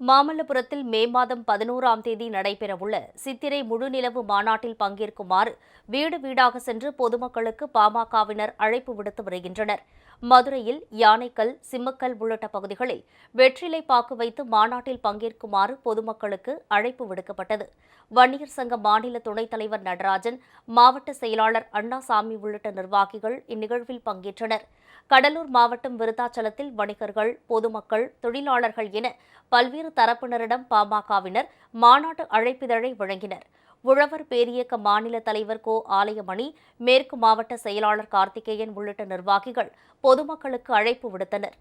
மாமல்லபுரத்தில் மே மாதம் பதினோராம் தேதி நடைபெறவுள்ள சித்திரை முழுநிலவு மாநாட்டில் பங்கேற்குமாறு வீடு வீடாக சென்று பொதுமக்களுக்கு பாமகவினர் அழைப்பு விடுத்து வருகின்றனர். மதுரையில் யானைக்கல் சிம்மக்கல் உள்ளிட்ட பகுதிகளில் வெற்றிலை பாக்கு வைத்து மாநாட்டில் பங்கேற்குமாறு பொதுமக்களுக்கு அழைப்பு விடுக்கப்பட்டது. வன்னியர் சங்க மாநில துணைத் தலைவர் நடராஜன் மாவட்ட செயலாளர் அண்ணாசாமி உள்ளிட்ட நிர்வாகிகள் இந்நிகழ்வில் பங்கேற்றனர். கடலூர் மாவட்டம் விருத்தாச்சலத்தில் வணிகர்கள் பொதுமக்கள் தொழிலாளர்கள் என பல்வேறு தரப்பினரிடம் பாமகவினர் மாநாட்டு அழைப்பிதழை வழங்கினர். உழவர் பேரியக்க மாநில தலைவர் கோ ஆலயமணி மேற்கு மாவட்ட செயலாளர் கார்த்திகேயன் உள்ளிட்ட நிர்வாகிகள் பொதுமக்களுக்கு அழைப்பு விடுத்தனர்.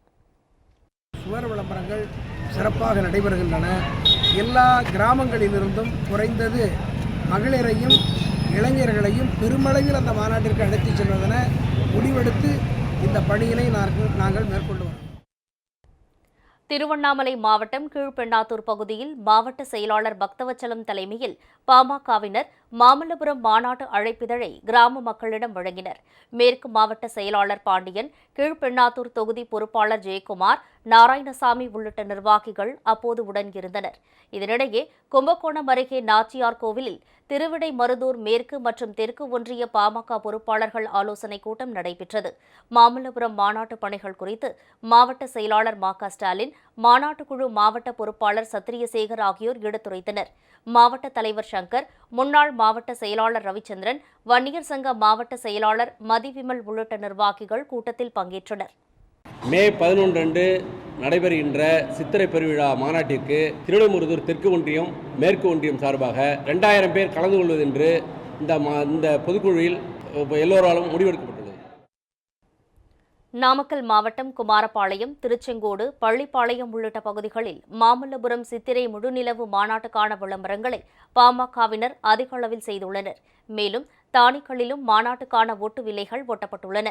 சுவர் விளம்பரங்கள் சிறப்பாக நடைபெறுகின்றன. எல்லா கிராமங்களிலிருந்தும் குறைந்தது மகளிரையும் இளைஞர்களையும் பெருமளவில் அந்த மாநாட்டிற்கு அழைத்துச் செல்வதென முடிவெடுத்து இந்த பணியினை நாங்கள் நாங்கள் மேற்கொண்டு திருவண்ணாமலை மாவட்டம் கீழ்பெண்ணாத்தூர் பகுதியில் மாவட்ட செயலாளர் பக்தவச்சலம் தலைமையில் பாமகவினர் மாமல்லபுரம் மாநாட்டு அழைப்பிதழை கிராம மக்களிடம் வழங்கினர். மேற்கு மாவட்ட செயலாளர் பாண்டியன் கீழ்பெண்ணாத்தூர் தொகுதி பொறுப்பாளர் ஜெயக்குமார் நாராயணசாமி உள்ளிட்ட நிர்வாகிகள் அப்போது உடன் இருந்தனர். இதனிடையே கும்பகோணம் அருகே நாச்சியார் கோவிலில் திருவிடை மருதூர் மேற்கு மற்றும் தெற்கு ஒன்றிய பாமக பொறுப்பாளர்கள் ஆலோசனைக் கூட்டம் நடைபெற்றது. மாமல்லபுரம் மாநாட்டு பணிகள் குறித்து மாவட்ட செயலாளர் மா க ஸ்டாலின் மாநாட்டுக்குழு மாவட்ட பொறுப்பாளர் சத்திரியசேகர் ஆகியோர் எடுத்துரைத்தனர். மாவட்ட தலைவர் சங்கர் முன்னாள் மாவட்ட செயலாளர் ரவிச்சந்திரன் வன்னியர் சங்க மாவட்ட செயலாளர் மதிவிமல் உள்ளிட்ட நிர்வாகிகள் கூட்டத்தில் பங்கேற்றனர். மே பதினொன்று அன்று நடைபெறுகின்ற சித்திரை பெருவிழா மாநாட்டிற்கு திருவிடைமுருதூர் தெற்கு ஒன்றியம் மேற்கு ஒன்றியம் சார்பாக ரெண்டாயிரம் பேர் கலந்து கொள்வதென்று இந்த மா இந்த பொதுக்குழுவில் எல்லோராலும் முடிவெடுக்கப்பட்டுள்ளது. நாமக்கல் மாவட்டம் குமாரபாளையம் திருச்செங்கோடு பள்ளிப்பாளையம் உள்ளிட்ட பகுதிகளில் மாமல்லபுரம் சித்திரை முழுநிலவு மாநாட்டுக்கான விளம்பரங்களை பாமகவினர் அதிக அளவில் செய்துள்ளனர். மேலும் தானிக்களிலும் மாநாட்டுக்கான ஓட்டு விலைகள் ஒட்டப்பட்டுள்ளன